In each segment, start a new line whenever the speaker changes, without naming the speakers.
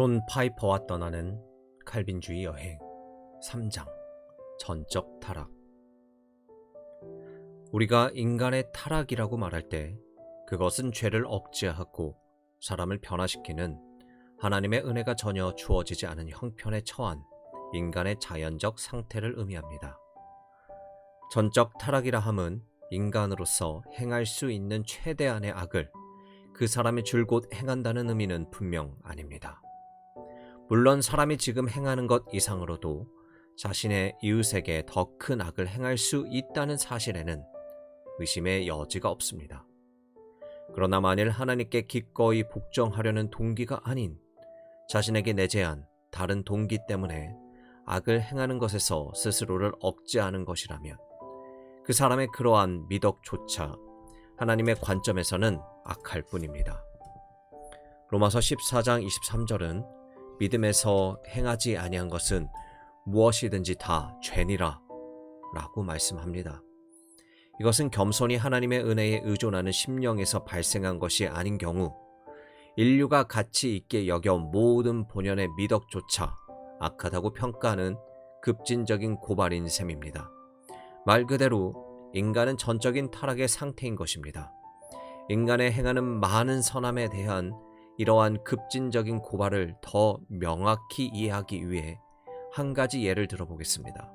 존 파이퍼와 떠나는 칼빈주의 여행 3장 전적 타락 우리가 인간의 타락이라고 말할 때 그것은 죄를 억제하고 사람을 변화시키는 하나님의 은혜가 전혀 주어지지 않은 형편에 처한 인간의 자연적 상태를 의미합니다. 전적 타락이라 함은 인간으로서 행할 수 있는 최대한의 악을 그 사람이 줄곧 행한다는 의미는 분명 아닙니다. 물론 사람이 지금 행하는 것 이상으로도 자신의 이웃에게 더 큰 악을 행할 수 있다는 사실에는 의심의 여지가 없습니다. 그러나 만일 하나님께 기꺼이 복종하려는 동기가 아닌 자신에게 내재한 다른 동기 때문에 악을 행하는 것에서 스스로를 억제하는 것이라면 그 사람의 그러한 미덕조차 하나님의 관점에서는 악할 뿐입니다. 로마서 14장 23절은 믿음에서 행하지 아니한 것은 무엇이든지 다 죄니라 라고 말씀합니다. 이것은 겸손히 하나님의 은혜에 의존하는 심령에서 발생한 것이 아닌 경우 인류가 가치 있게 여겨 모든 본연의 미덕조차 악하다고 평가하는 급진적인 고발인 셈입니다. 말 그대로 인간은 전적인 타락의 상태인 것입니다. 인간의 행하는 많은 선함에 대한 이러한 급진적인 고발을 더 명확히 이해하기 위해 한 가지 예를 들어보겠습니다.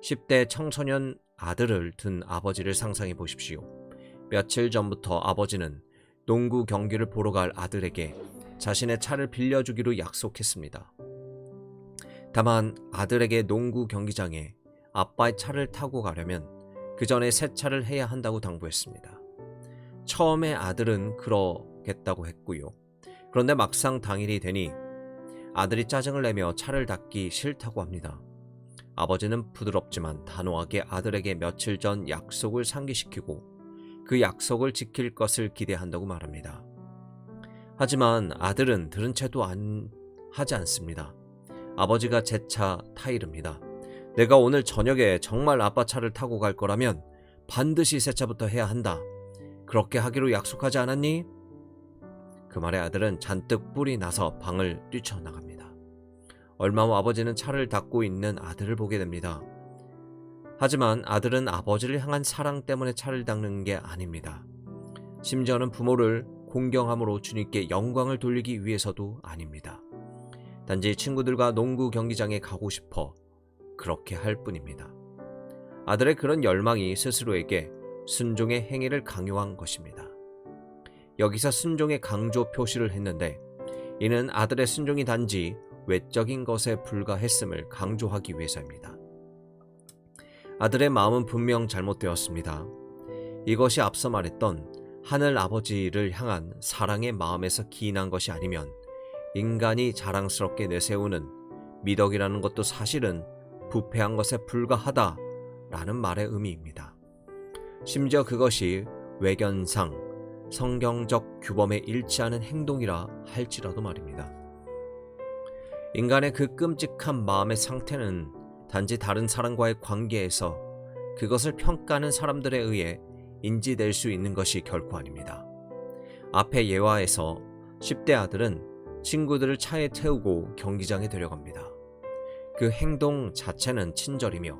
10대 청소년 아들을 둔 아버지를 상상해 보십시오. 며칠 전부터 아버지는 농구 경기를 보러 갈 아들에게 자신의 차를 빌려주기로 약속했습니다. 다만 아들에게 농구 경기장에 아빠의 차를 타고 가려면 그 전에 세차를 해야 한다고 당부했습니다. 처음에 아들은 그러겠다고 했고요. 그런데 막상 당일이 되니 아들이 짜증을 내며 차를 닦기 싫다고 합니다. 아버지는 부드럽지만 단호하게 아들에게 며칠 전 약속을 상기시키고 그 약속을 지킬 것을 기대한다고 말합니다. 하지만 아들은 들은 채도 안 하지 않습니다. 아버지가 제 차 타이릅니다. 내가 오늘 저녁에 정말 아빠 차를 타고 갈 거라면 반드시 세차부터 해야 한다. 그렇게 하기로 약속하지 않았니? 그 말에 아들은 잔뜩 뿔이 나서 방을 뛰쳐나갑니다. 얼마 후 아버지는 차를 닦고 있는 아들을 보게 됩니다. 하지만 아들은 아버지를 향한 사랑 때문에 차를 닦는 게 아닙니다. 심지어는 부모를 공경함으로 주님께 영광을 돌리기 위해서도 아닙니다. 단지 친구들과 농구 경기장에 가고 싶어 그렇게 할 뿐입니다. 아들의 그런 열망이 스스로에게 순종의 행위를 강요한 것입니다. 여기서 순종의 강조 표시를 했는데 이는 아들의 순종이 단지 외적인 것에 불과했음을 강조하기 위해서입니다. 아들의 마음은 분명 잘못되었습니다. 이것이 앞서 말했던 하늘 아버지를 향한 사랑의 마음에서 기인한 것이 아니면 인간이 자랑스럽게 내세우는 미덕이라는 것도 사실은 부패한 것에 불과하다라는 말의 의미입니다. 심지어 그것이 외견상 성경적 규범에 일치하는 행동이라 할지라도 말입니다. 인간의 그 끔찍한 마음의 상태는 단지 다른 사람과의 관계에서 그것을 평가하는 사람들에 의해 인지될 수 있는 것이 결코 아닙니다. 앞의 예화에서 10대 아들은 친구들을 차에 태우고 경기장에 데려갑니다. 그 행동 자체는 친절이며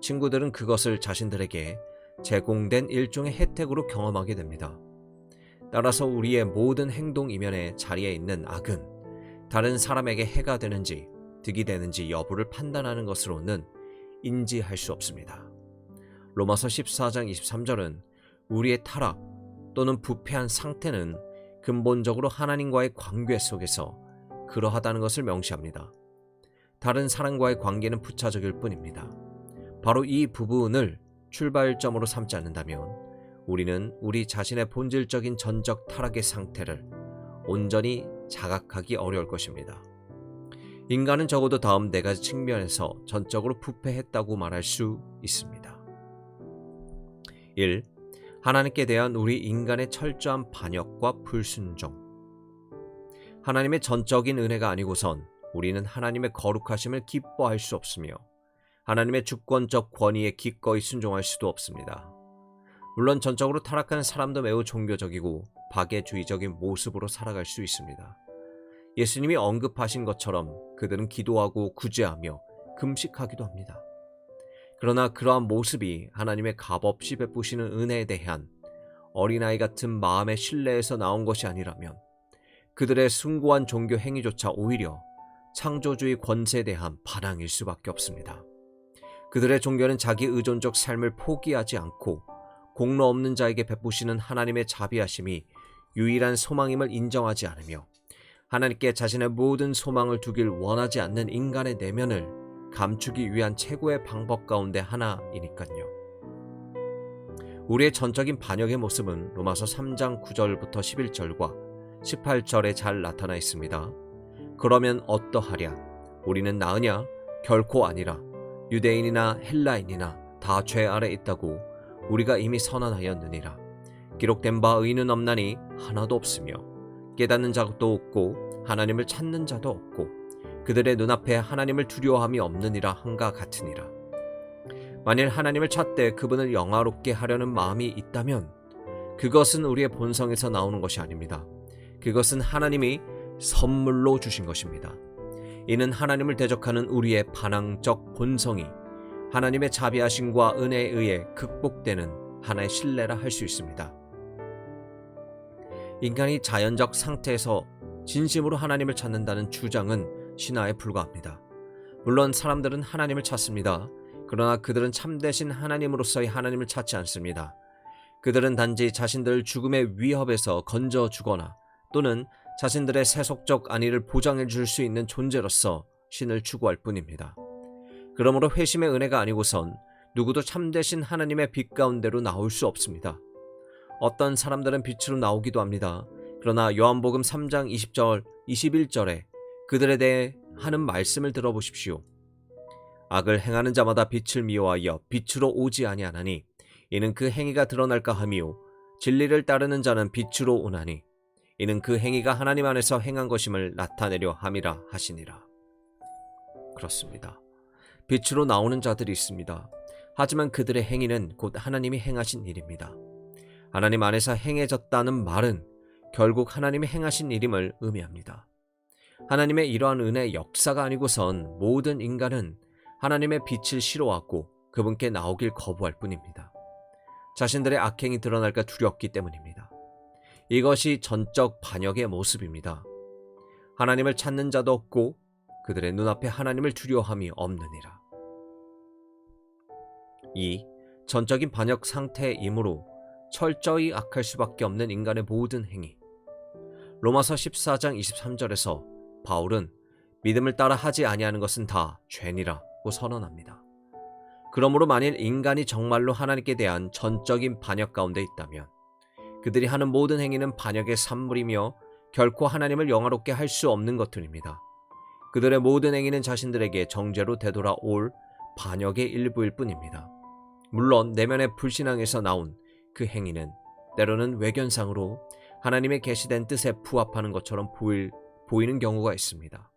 친구들은 그것을 자신들에게 제공된 일종의 혜택으로 경험하게 됩니다. 따라서 우리의 모든 행동 이면에 자리에 있는 악은 다른 사람에게 해가 되는지 득이 되는지 여부를 판단하는 것으로는 인지할 수 없습니다. 로마서 14장 23절은 우리의 타락 또는 부패한 상태는 근본적으로 하나님과의 관계 속에서 그러하다는 것을 명시합니다. 다른 사람과의 관계는 부차적일 뿐입니다. 바로 이 부분을 출발점으로 삼지 않는다면 우리는 우리 자신의 본질적인 전적 타락의 상태를 온전히 자각하기 어려울 것입니다. 인간은 적어도 다음 네 가지 측면에서 전적으로 부패했다고 말할 수 있습니다. 1. 하나님께 대한 우리 인간의 철저한 반역과 불순종. 하나님의 전적인 은혜가 아니고선 우리는 하나님의 거룩하심을 기뻐할 수 없으며 하나님의 주권적 권위에 기꺼이 순종할 수도 없습니다. 물론 전적으로 타락한 사람도 매우 종교적이고 박애주의적인 모습으로 살아갈 수 있습니다. 예수님이 언급하신 것처럼 그들은 기도하고 구제하며 금식하기도 합니다. 그러나 그러한 모습이 하나님의 값없이 베푸시는 은혜에 대한 어린아이 같은 마음의 신뢰에서 나온 것이 아니라면 그들의 숭고한 종교 행위조차 오히려 창조주의 권세에 대한 반항일 수밖에 없습니다. 그들의 종교는 자기 의존적 삶을 포기하지 않고 공로 없는 자에게 베푸시는 하나님의 자비하심이 유일한 소망임을 인정하지 않으며 하나님께 자신의 모든 소망을 두길 원하지 않는 인간의 내면을 감추기 위한 최고의 방법 가운데 하나이니까요. 우리의 전적인 반역의 모습은 로마서 3장 9절부터 11절과 18절에 잘 나타나 있습니다. 그러면 어떠하랴? 우리는 나으냐? 결코 아니라. 유대인이나 헬라인이나 다 죄 아래 있다고 우리가 이미 선언하였느니라. 기록된 바 의는 없나니 하나도 없으며 깨닫는 자도 없고 하나님을 찾는 자도 없고 그들의 눈앞에 하나님을 두려워함이 없느니라 한가 같으니라. 만일 하나님을 찾되 그분을 영화롭게 하려는 마음이 있다면 그것은 우리의 본성에서 나오는 것이 아닙니다. 그것은 하나님이 선물로 주신 것입니다. 이는 하나님을 대적하는 우리의 반항적 본성이 하나님의 자비하심과 은혜에 의해 극복되는 하나의 신뢰라 할 수 있습니다. 인간이 자연적 상태에서 진심으로 하나님을 찾는다는 주장은 신화에 불과합니다. 물론 사람들은 하나님을 찾습니다. 그러나 그들은 참되신 하나님으로서의 하나님을 찾지 않습니다. 그들은 단지 자신들 죽음의 위협에서 건져 주거나 또는 자신들의 세속적 안위를 보장해 줄 수 있는 존재로서 신을 추구할 뿐입니다. 그러므로 회심의 은혜가 아니고선 누구도 참되신 하나님의 빛 가운데로 나올 수 없습니다. 어떤 사람들은 빛으로 나오기도 합니다. 그러나 요한복음 3장 20절, 21절에 그들에 대해 하는 말씀을 들어보십시오. 악을 행하는 자마다 빛을 미워하여 빛으로 오지 아니하나니 이는 그 행위가 드러날까 함이요 진리를 따르는 자는 빛으로 오나니 이는 그 행위가 하나님 안에서 행한 것임을 나타내려 함이라 하시니라. 그렇습니다. 빛으로 나오는 자들이 있습니다. 하지만 그들의 행위는 곧 하나님이 행하신 일입니다. 하나님 안에서 행해졌다는 말은 결국 하나님이 행하신 일임을 의미합니다. 하나님의 이러한 은혜의 역사가 아니고선 모든 인간은 하나님의 빛을 싫어하고 그분께 나오길 거부할 뿐입니다. 자신들의 악행이 드러날까 두렵기 때문입니다. 이것이 전적 반역의 모습입니다. 하나님을 찾는 자도 없고 그들의 눈앞에 하나님을 두려워함이 없느니라. 이 전적인 반역 상태이므로 철저히 악할 수밖에 없는 인간의 모든 행위. 로마서 14장 23절에서 바울은 믿음을 따라 하지 아니하는 것은 다 죄니라고 선언합니다. 그러므로 만일 인간이 정말로 하나님께 대한 전적인 반역 가운데 있다면 그들이 하는 모든 행위는 반역의 산물이며 결코 하나님을 영화롭게 할 수 없는 것들입니다. 그들의 모든 행위는 자신들에게 정죄로 되돌아올 반역의 일부일 뿐입니다. 물론 내면의 불신앙에서 나온 그 행위는 때로는 외견상으로 하나님의 계시된 뜻에 부합하는 것처럼 보일, 보이는 경우가 있습니다.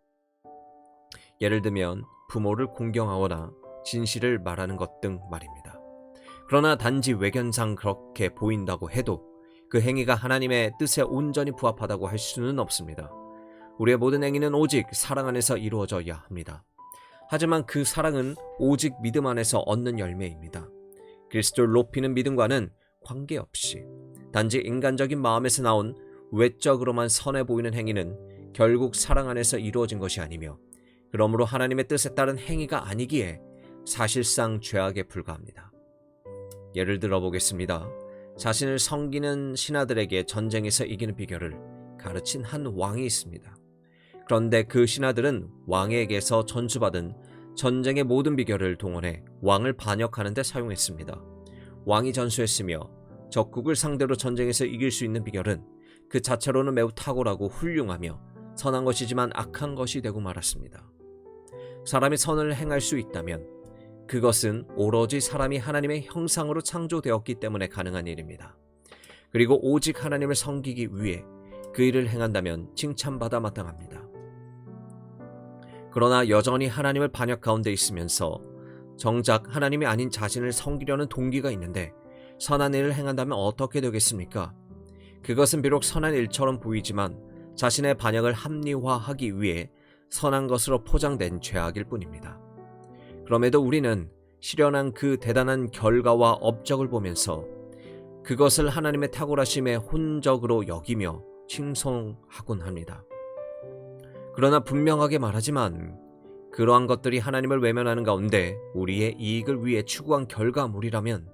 예를 들면 부모를 공경하거나 진실을 말하는 것 등 말입니다. 그러나 단지 외견상 그렇게 보인다고 해도 그 행위가 하나님의 뜻에 온전히 부합하다고 할 수는 없습니다. 우리의 모든 행위는 오직 사랑 안에서 이루어져야 합니다. 하지만 그 사랑은 오직 믿음 안에서 얻는 열매입니다. 그리스도를 높이는 믿음과는 관계없이 단지 인간적인 마음에서 나온 외적으로만 선해 보이는 행위는 결국 사랑 안에서 이루어진 것이 아니며 그러므로 하나님의 뜻에 따른 행위가 아니기에 사실상 죄악에 불과합니다. 예를 들어 보겠습니다. 자신을 섬기는 신하들에게 전쟁에서 이기는 비결을 가르친 한 왕이 있습니다. 그런데 그 신하들은 왕에게서 전수받은 전쟁의 모든 비결을 동원해 왕을 반역하는 데 사용했습니다. 왕이 전수했으며 적국을 상대로 전쟁에서 이길 수 있는 비결은 그 자체로는 매우 탁월하고 훌륭하며 선한 것이지만 악한 것이 되고 말았습니다. 사람이 선을 행할 수 있다면 그것은 오로지 사람이 하나님의 형상으로 창조되었기 때문에 가능한 일입니다. 그리고 오직 하나님을 섬기기 위해 그 일을 행한다면 칭찬받아 마땅합니다. 그러나 여전히 하나님을 반역 가운데 있으면서 정작 하나님이 아닌 자신을 섬기려는 동기가 있는데 선한 일을 행한다면 어떻게 되겠습니까? 그것은 비록 선한 일처럼 보이지만 자신의 반역을 합리화하기 위해 선한 것으로 포장된 죄악일 뿐입니다. 그럼에도 우리는 실현한 그 대단한 결과와 업적을 보면서 그것을 하나님의 탁월하심의 혼적으로 여기며 칭송하곤 합니다. 그러나 분명하게 말하지만 그러한 것들이 하나님을 외면하는 가운데 우리의 이익을 위해 추구한 결과물이라면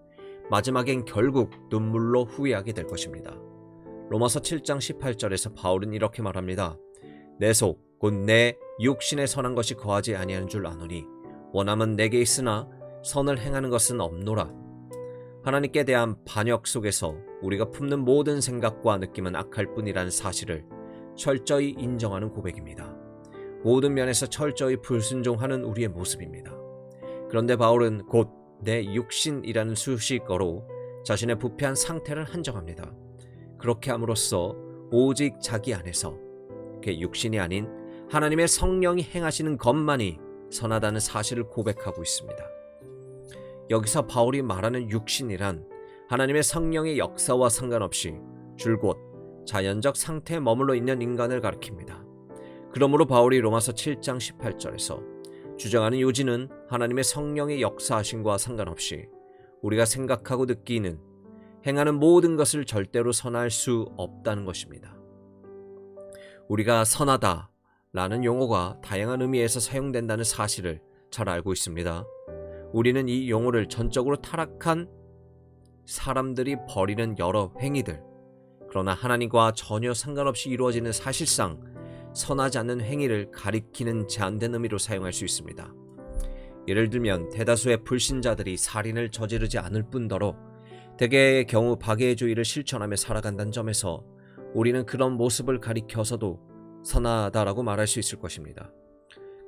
마지막엔 결국 눈물로 후회하게 될 것입니다. 로마서 7장 18절에서 바울은 이렇게 말합니다. 내 속, 곧 내 육신에 선한 것이 거하지 아니하는 줄 아노니 원함은 내게 있으나 선을 행하는 것은 없노라. 하나님께 대한 반역 속에서 우리가 품는 모든 생각과 느낌은 악할 뿐이라는 사실을 철저히 인정하는 고백입니다. 모든 면에서 철저히 불순종하는 우리의 모습입니다. 그런데 바울은 곧 내 육신이라는 수식어로 자신의 부패한 상태를 한정합니다. 그렇게 함으로써 오직 자기 안에서 그 육신이 아닌 하나님의 성령이 행하시는 것만이 선하다는 사실을 고백하고 있습니다. 여기서 바울이 말하는 육신이란 하나님의 성령의 역사와 상관없이 줄곧 자연적 상태에 머물러 있는 인간을 가리킵니다. 그러므로 바울이 로마서 7장 18절에서 주장하는 요지는 하나님의 성령의 역사하심과 상관없이 우리가 생각하고 느끼는 행하는 모든 것을 절대로 선할 수 없다는 것입니다. 우리가 선하다 라는 용어가 다양한 의미에서 사용된다는 사실을 잘 알고 있습니다. 우리는 이 용어를 전적으로 타락한 사람들이 벌이는 여러 행위들, 그러나 하나님과 전혀 상관없이 이루어지는 사실상 선하지 않는 행위를 가리키는 제한된 의미로 사용할 수 있습니다. 예를 들면 대다수의 불신자들이 살인을 저지르지 않을 뿐더러 대개의 경우 박애주의를 실천하며 살아간다는 점에서 우리는 그런 모습을 가리켜서도 선하다라고 말할 수 있을 것입니다.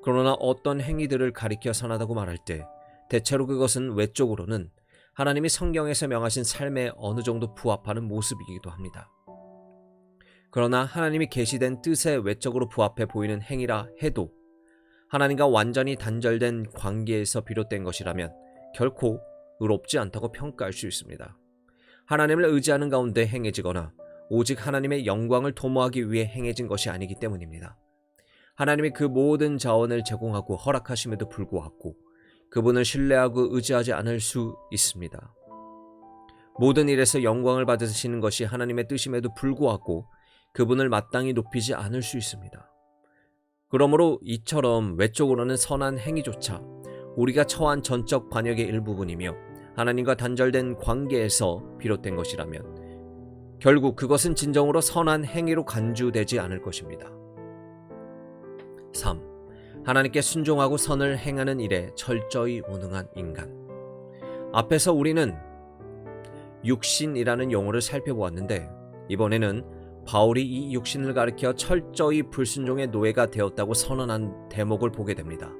그러나 어떤 행위들을 가리켜 선하다고 말할 때 대체로 그것은 외적으로는 하나님이 성경에서 명하신 삶에 어느 정도 부합하는 모습이기도 합니다. 그러나 하나님이 계시된 뜻에 외적으로 부합해 보이는 행위라 해도 하나님과 완전히 단절된 관계에서 비롯된 것이라면 결코 의롭지 않다고 평가할 수 있습니다. 하나님을 의지하는 가운데 행해지거나 오직 하나님의 영광을 도모하기 위해 행해진 것이 아니기 때문입니다. 하나님이 그 모든 자원을 제공하고 허락하심에도 불구하고 그분을 신뢰하고 의지하지 않을 수 있습니다. 모든 일에서 영광을 받으시는 것이 하나님의 뜻임에도 불구하고 그분을 마땅히 높이지 않을 수 있습니다. 그러므로 이처럼 외적으로는 선한 행위조차 우리가 처한 전적 반역의 일부분이며 하나님과 단절된 관계에서 비롯된 것이라면 결국 그것은 진정으로 선한 행위로 간주되지 않을 것입니다. 3. 하나님께 순종하고 선을 행하는 일에 철저히 무능한 인간. 앞에서 우리는 육신이라는 용어를 살펴보았는데 이번에는 바울이 이 육신을 가리켜 철저히 불순종의 노예가 되었다고 선언한 대목을 보게 됩니다.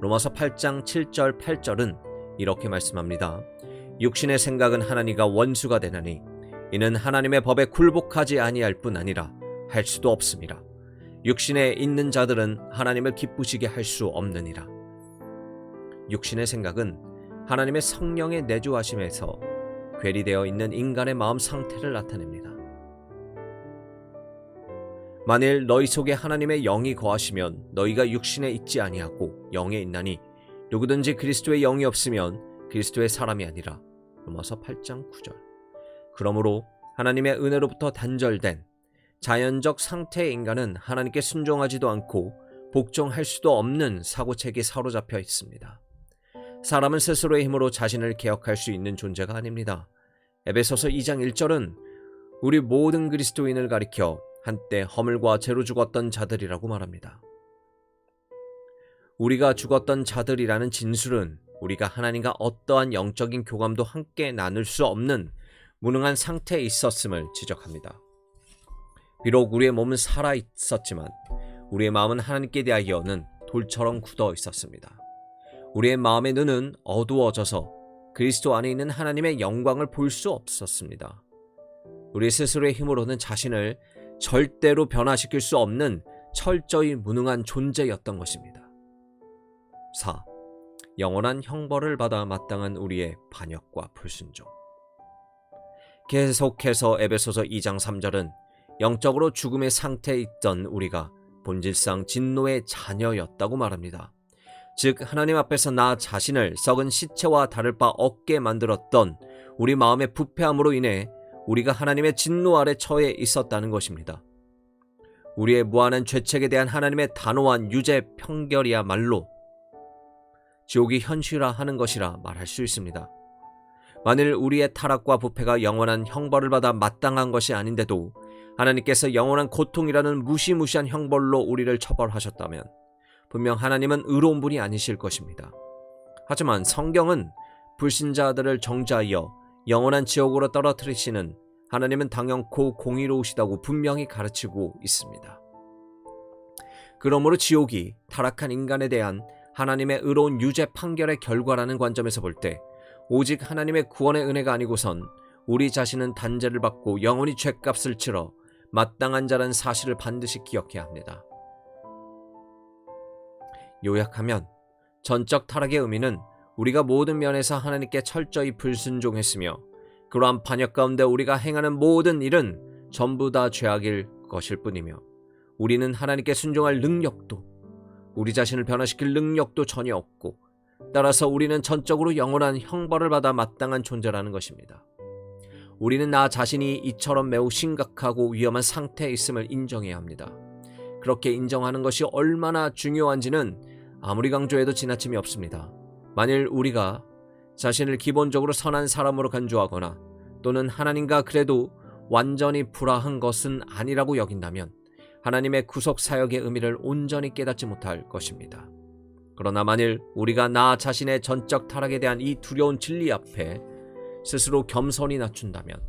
로마서 8장 7절 8절은 이렇게 말씀합니다. 육신의 생각은 하나님과 원수가 되나니 이는 하나님의 법에 굴복하지 아니할 뿐 아니라 할 수도 없습니다. 육신에 있는 자들은 하나님을 기쁘시게 할 수 없느니라. 육신의 생각은 하나님의 성령의 내주하심에서 괴리되어 있는 인간의 마음 상태를 나타냅니다. 만일 너희 속에 하나님의 영이 거하시면 너희가 육신에 있지 아니하고 영에 있나니 누구든지 그리스도의 영이 없으면 그리스도의 사람이 아니라 로마서 8장 9절. 그러므로 하나님의 은혜로부터 단절된 자연적 상태의 인간은 하나님께 순종하지도 않고 복종할 수도 없는 사고책에 사로잡혀 있습니다. 사람은 스스로의 힘으로 자신을 개혁할 수 있는 존재가 아닙니다. 에베소서 2장 1절은 우리 모든 그리스도인을 가리켜 한때 허물과 죄로 죽었던 자들이라고 말합니다. 우리가 죽었던 자들이라는 진술은 우리가 하나님과 어떠한 영적인 교감도 함께 나눌 수 없는 무능한 상태에 있었음을 지적합니다. 비록 우리의 몸은 살아 있었지만 우리의 마음은 하나님께 대하여는 돌처럼 굳어 있었습니다. 우리의 마음의 눈은 어두워져서 그리스도 안에 있는 하나님의 영광을 볼 수 없었습니다. 우리 스스로의 힘으로는 자신을 절대로 변화시킬 수 없는 철저히 무능한 존재였던 것입니다. 4. 영원한 형벌을 받아 마땅한 우리의 반역과 불순종. 계속해서 에베소서 2장 3절은 영적으로 죽음의 상태에 있던 우리가 본질상 진노의 자녀였다고 말합니다. 즉 하나님 앞에서 나 자신을 썩은 시체와 다를 바 없게 만들었던 우리 마음의 부패함으로 인해 우리가 하나님의 진노 아래 처해 있었다는 것입니다. 우리의 무한한 죄책에 대한 하나님의 단호한 유죄 평결이야말로 지옥이 현실화하는 것이라 말할 수 있습니다. 만일 우리의 타락과 부패가 영원한 형벌을 받아 마땅한 것이 아닌데도 하나님께서 영원한 고통이라는 무시무시한 형벌로 우리를 처벌하셨다면 분명 하나님은 의로운 분이 아니실 것입니다. 하지만 성경은 불신자들을 정죄하여 영원한 지옥으로 떨어뜨리시는 하나님은 당연코 공의로우시다고 분명히 가르치고 있습니다. 그러므로 지옥이 타락한 인간에 대한 하나님의 의로운 유죄 판결의 결과라는 관점에서 볼 때 오직 하나님의 구원의 은혜가 아니고선 우리 자신은 단죄를 받고 영원히 죄값을 치러 마땅한 자라는 사실을 반드시 기억해야 합니다. 요약하면 전적 타락의 의미는 우리가 모든 면에서 하나님께 철저히 불순종했으며 그러한 반역 가운데 우리가 행하는 모든 일은 전부 다 죄악일 것일 뿐이며 우리는 하나님께 순종할 능력도 우리 자신을 변화시킬 능력도 전혀 없고 따라서 우리는 전적으로 영원한 형벌을 받아 마땅한 존재라는 것입니다. 우리는 나 자신이 이처럼 매우 심각하고 위험한 상태에 있음을 인정해야 합니다. 그렇게 인정하는 것이 얼마나 중요한지는 아무리 강조해도 지나침이 없습니다. 만일 우리가 자신을 기본적으로 선한 사람으로 간주하거나 또는 하나님과 그래도 완전히 불화한 것은 아니라고 여긴다면 하나님의 구속 사역의 의미를 온전히 깨닫지 못할 것입니다. 그러나 만일 우리가 나 자신의 전적 타락에 대한 이 두려운 진리 앞에 스스로 겸손히 낮춘다면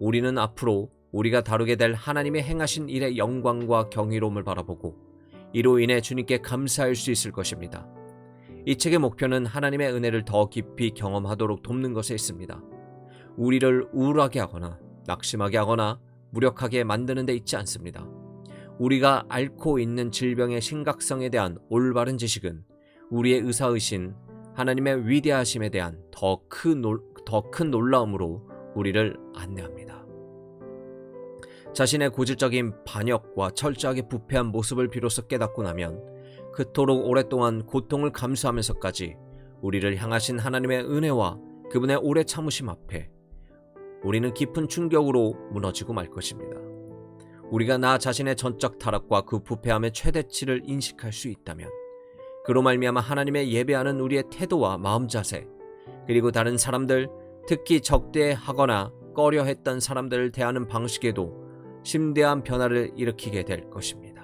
우리는 앞으로 우리가 다루게 될 하나님의 행하신 일의 영광과 경이로움을 바라보고 이로 인해 주님께 감사할 수 있을 것입니다. 이 책의 목표는 하나님의 은혜를 더 깊이 경험하도록 돕는 것에 있습니다. 우리를 우울하게 하거나 낙심하게 하거나 무력하게 만드는 데 있지 않습니다. 우리가 앓고 있는 질병의 심각성에 대한 올바른 지식은 우리의 의사의신, 하나님의 위대하심에 대한 더 큰 더 큰 놀라움으로 우리를 안내합니다. 자신의 고질적인 반역과 철저하게 부패한 모습을 비로소 깨닫고 나면 그토록 오랫동안 고통을 감수하면서까지 우리를 향하신 하나님의 은혜와 그분의 오래 참으심 앞에 우리는 깊은 충격으로 무너지고 말 것입니다. 우리가 나 자신의 전적 타락과 그 부패함의 최대치를 인식할 수 있다면 그로 말미암아 하나님의 예배하는 우리의 태도와 마음 자세 그리고 다른 사람들 특히 적대하거나 꺼려 했던 사람들을 대하는 방식에도 심대한 변화를 일으키게 될 것입니다.